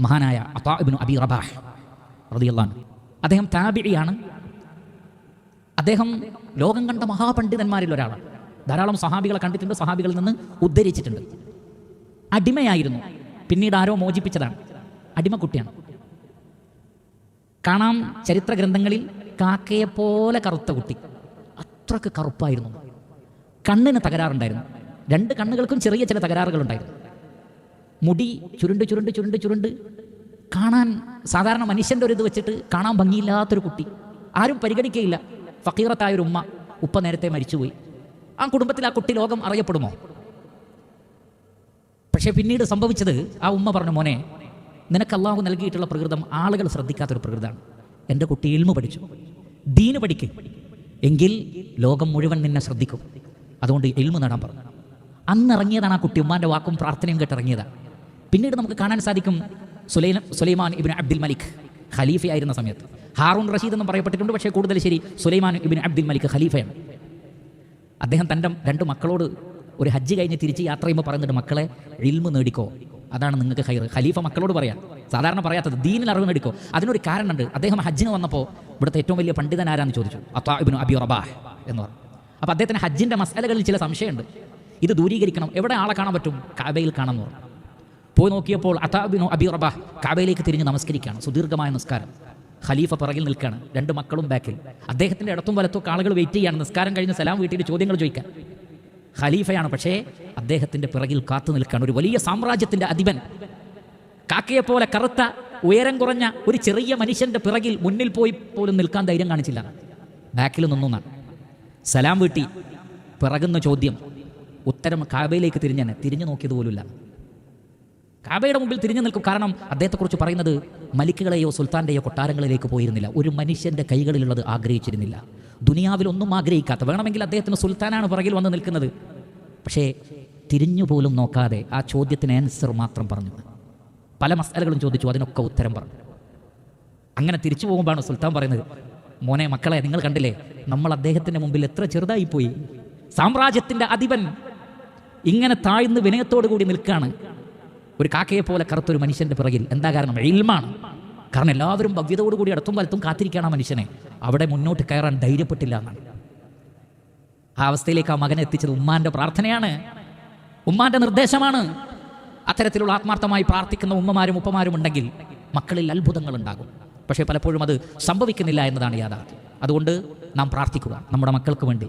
മഹാനായ അത്താബിനു അബി റബാഹ് റതിയല്ലാൻ അദ്ദേഹം താബിഴിയാണ് അദ്ദേഹം ലോകം കണ്ട മഹാപണ്ഡിതന്മാരിൽ ഒരാളാണ് ധാരാളം സഹാബികളെ കണ്ടിട്ടുണ്ട് സഹാബികളിൽ നിന്ന് ഉദ്ധരിച്ചിട്ടുണ്ട്. അടിമയായിരുന്നു. പിന്നീട് ആരോ മോചിപ്പിച്ചതാണ്. അടിമക്കുട്ടിയാണ് കാണാം ചരിത്ര ഗ്രന്ഥങ്ങളിൽ കാക്കയെപ്പോലെ കറുത്ത കുട്ടി. അത്രയ്ക്ക് കറുപ്പായിരുന്നു. കണ്ണിന് തകരാറുണ്ടായിരുന്നു. രണ്ട് കണ്ണുകൾക്കും ചെറിയ ചില തകരാറുകളുണ്ടായിരുന്നു. മുടി ചുരുണ്ട് ചുരുണ്ട് ചുരുണ്ട് ചുരുണ്ട്. കാണാൻ സാധാരണ മനുഷ്യന്റെ ഒരു ഇത് വെച്ചിട്ട് കാണാൻ ഭംഗിയില്ലാത്തൊരു കുട്ടി. ആരും പരിഗണിക്കുകയില്ല ഫക്കീറത്തായ ഒരു ഉമ്മ ഉപ്പ നേരത്തെ മരിച്ചുപോയി. ആ കുടുംബത്തിൽ ആ കുട്ടി ലോകം അറിയപ്പെടുമോ? പക്ഷേ പിന്നീട് സംഭവിച്ചത് ആ ഉമ്മ പറഞ്ഞു മോനെ നിനക്ക് അള്ളാഹു നൽകിയിട്ടുള്ള പ്രകൃതം ആളുകൾ ശ്രദ്ധിക്കാത്തൊരു പ്രകൃതമാണ്. എന്റെ കുട്ടി ഇൽമു പഠിച്ചു. ദീന് പഠിക്ക്. എങ്കിൽ ലോകം മുഴുവൻ നിന്നെ ശ്രദ്ധിക്കും. അതുകൊണ്ട് ഇൽമു നേടാൻ പറഞ്ഞു. അന്നിറങ്ങിയതാണ് ആ കുട്ടി ഉമ്മാന്റെ വാക്കും പ്രാർത്ഥനയും കേട്ടിറങ്ങിയതാണ് പിന്നീട് നമുക്ക് കാണാൻ സാധിക്കും സുലൈ സുലൈമാൻ ഇബിൻ അബ്ദുൽ മലിക് ഖലീഫയായിരുന്ന സമയത്ത്. ഹാറൂൺ റഷീദ് എന്ന് പറയപ്പെട്ടിട്ടുണ്ട് പക്ഷേ കൂടുതൽ ശരി സുലൈമാൻ ഇബിൻ അബ്ദുൽ മലിക് ഖലീഫയാണ്. അദ്ദേഹം തന്റെ രണ്ട് മക്കളോട് ഒരു ഹജ്ജ് കഴിഞ്ഞ് തിരിച്ച് യാത്ര ചെയ്യുമ്പോൾ പറയുന്നുണ്ട് മക്കളെ ഇൽമു നേടിക്കോ. അതാണ് നിങ്ങൾക്ക് ഹൈർ ഖലീഫ മക്കളോട് പറയാം. സാധാരണ പറയാത്തത് ദീനിൽ അറിവ് നേടിക്കോ. അതിനൊരു കാരണമുണ്ട്. അദ്ദേഹം ഹജ്ജിന് വന്നപ്പോൾ ഇവിടുത്തെ ഏറ്റവും വലിയ പണ്ഡിതൻ ആരാന്ന് ചോദിച്ചു. അത്താ അത്താബിനു അബി റബാഹ് എന്ന് പറഞ്ഞു. അപ്പോൾ അദ്ദേഹത്തിന് ഹജ്ജിന്റെ മസാലകളിൽ ചില സംശയമുണ്ട്. ഇത് ദൂരീകരിക്കണം. എവിടെ ആളെ കാണാൻ പറ്റും? കാബയിൽ കാണാൻ പറഞ്ഞു. പോയി നോക്കിയപ്പോൾ അതാബിനു അബി റബാഹ് കാവയിലേക്ക് തിരിഞ്ഞ് നമസ്കരിക്കുകയാണ്. സുദീർഘമായ നമസ്കാരം ഖലീഫ പിറകിൽ നിൽക്കുകയാണ്. രണ്ട് മക്കളും ബാക്കിൽ. അദ്ദേഹത്തിന്റെ ഇടത്തും വലത്തും ആളുകൾ വെയിറ്റ് ചെയ്യാണ് നിസ്കാരം കഴിഞ്ഞ് സലാം വീട്ടിൽ ചോദ്യങ്ങൾ ചോദിക്കാൻ. ഖലീഫയാണ്. പക്ഷേ അദ്ദേഹത്തിന്റെ പിറകിൽ കാത്തു നിൽക്കുകയാണ്. ഒരു വലിയ സാമ്രാജ്യത്തിന്റെ അധിപൻ. കാക്കയെ പോലെ കറുത്ത ഉയരം കുറഞ്ഞ ഒരു ചെറിയ മനുഷ്യന്റെ പിറകിൽ മുന്നിൽ പോയി പോലും നിൽക്കാൻ ധൈര്യം കാണിച്ചില്ല. ബാക്കിൽ നിന്നു സലാം വീട്ടി പിറകുന്ന ചോദ്യം ഉത്തരം കാബയിലേക്ക് തിരിഞ്ഞാണ് തിരിഞ്ഞു നോക്കിയത് പോലുമില്ല. കാബയുടെ മുമ്പിൽ തിരിഞ്ഞു നിൽക്കും കാരണം അദ്ദേഹത്തെക്കുറിച്ച് പറയുന്നത് മലിക്കുകളെയോ സുൽത്താന്റെയോ കൊട്ടാരങ്ങളിലേക്ക് പോയിരുന്നില്ല. ഒരു മനുഷ്യന്റെ കൈകളിലുള്ളത് ആഗ്രഹിച്ചിരുന്നില്ല. ദുനിയാവിൽ ഒന്നും ആഗ്രഹിക്കാത്ത. വേണമെങ്കിൽ അദ്ദേഹത്തിന് സുൽത്താനാണ് പുറകിൽ വന്ന് നിൽക്കുന്നത്. പക്ഷേ തിരിഞ്ഞു പോലും നോക്കാതെ ആ ചോദ്യത്തിന് ആൻസർ മാത്രം പറഞ്ഞു. പല മസാലകളും ചോദിച്ചു അതിനൊക്കെ ഉത്തരം പറഞ്ഞു. അങ്ങനെ തിരിച്ചു പോകുമ്പോഴാണ് സുൽത്താൻ പറയുന്നത് മോനെ മക്കളെ നിങ്ങൾ കണ്ടില്ലേ? നമ്മൾ അദ്ദേഹത്തിന്റെ മുമ്പിൽ എത്ര ചെറുതായിപ്പോയി. സാമ്രാജ്യത്തിന്റെ അധിപൻ ഇങ്ങനെ താഴ്ന്ന് വിനയത്തോടു കൂടി നിൽക്കുകയാണ് ഒരു കാക്കയെ പോലെ കറുത്തൊരു മനുഷ്യന്റെ പിറകിൽ. എന്താ കാരണം? ഇൽമാണ്. കാരണം എല്ലാവരും ഭവ്യതയോടുകൂടി അടുത്തും വലത്തും കാത്തിരിക്കുകയാണ് ആ മനുഷ്യനെ. അവിടെ മുന്നോട്ട് കയറാൻ ധൈര്യപ്പെട്ടില്ല എന്നാണ്. ആ അവസ്ഥയിലേക്ക് ആ മകനെ എത്തിച്ചത് ഉമ്മാന്റെ പ്രാർത്ഥനയാണ്. ഉമ്മാന്റെ നിർദ്ദേശമാണ്. അത്തരത്തിലുള്ള ആത്മാർത്ഥമായി പ്രാർത്ഥിക്കുന്ന ഉമ്മമാരും ഉപ്പമാരും ഉണ്ടെങ്കിൽ മക്കളിൽ അത്ഭുതങ്ങൾ ഉണ്ടാകും. പക്ഷേ പലപ്പോഴും അത് സംഭവിക്കുന്നില്ല എന്നതാണ് യാഥാർത്ഥ്യം. അതുകൊണ്ട് നാം പ്രാർത്ഥിക്കുക. നമ്മുടെ മക്കൾക്ക് വേണ്ടി.